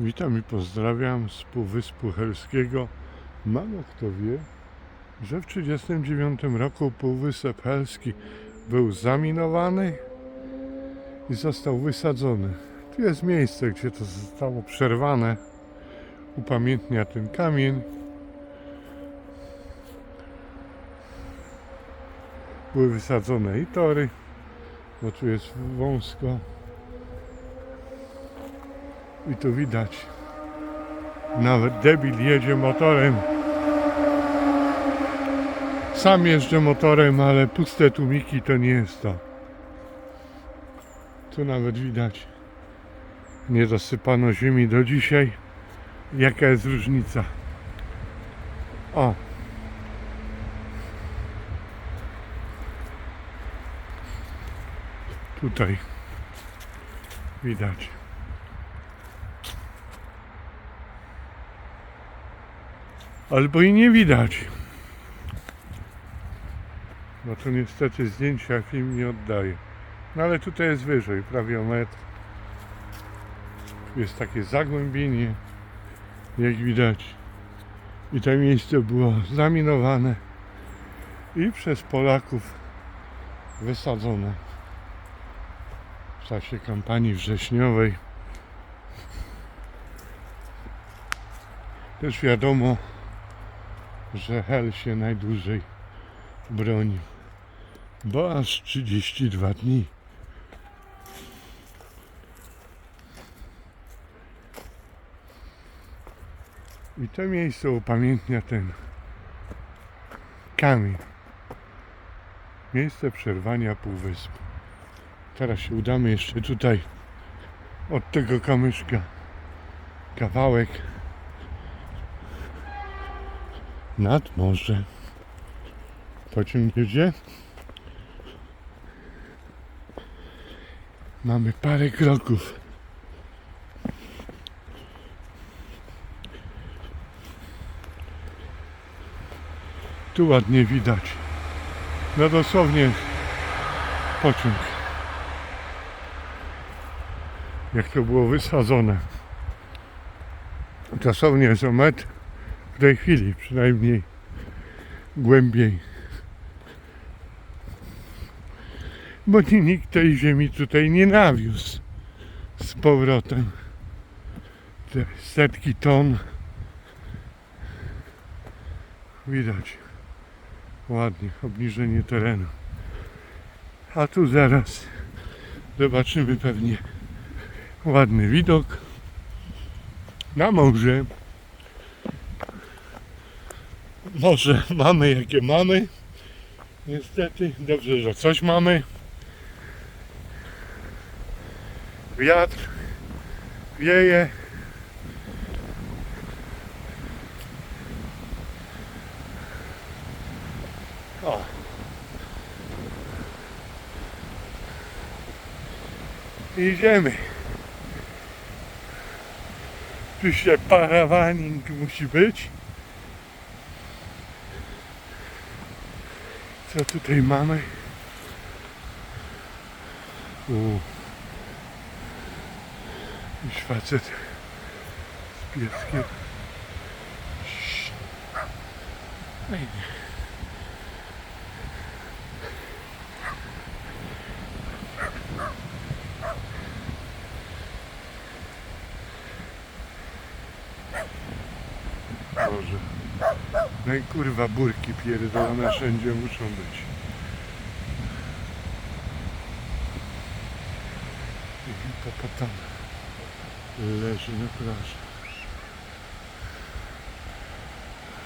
Witam i pozdrawiam z Półwyspu Helskiego. Mało kto wie, że w 1939 roku Półwysep Helski był zaminowany i został wysadzony. Tu jest miejsce, gdzie to zostało przerwane. Upamiętnia ten kamień. Były wysadzone i tory, bo tu jest wąsko. I tu widać. Nawet debil jedzie motorem. Sam jeżdżę motorem, ale puste tłumiki to nie jest to. Tu nawet widać. Nie dosypano ziemi do dzisiaj. Jaka jest różnica? O. Tutaj widać. Albo i nie widać. No to niestety zdjęcia film nie oddaje. No ale tutaj jest wyżej, prawie o metr. Tu jest takie zagłębienie, jak widać. I to miejsce było zaminowane i przez Polaków wysadzone w czasie kampanii wrześniowej. Też wiadomo, że Hel się najdłużej bronił, bo aż 32 dni. I to miejsce upamiętnia ten kamień. Miejsce przerwania półwyspu. Teraz się udamy jeszcze tutaj od tego kamyszka kawałek nad morze. Pociąg jedzie. Mamy parę kroków. Tu ładnie widać. No dosłownie pociąg. Jak to było wysadzone. Dosłownie jest o metr w tej chwili przynajmniej głębiej. Bo ni- nikt tej ziemi tutaj nie nawiózł z powrotem. Te setki ton. Widać ładnie obniżenie terenu. A tu zaraz zobaczymy pewnie ładny widok na morze. Może mamy jakie mamy. Niestety, dobrze, że coś mamy. Wiatr wieje. O. Idziemy. Oczywiście parawaning musi być. Co tutaj mamy? U. Jakiś facet z pieskiem. Fajnie. Boże. No i kurwa burki pierdolone wszędzie muszą być. I hipopotam leży na plaży.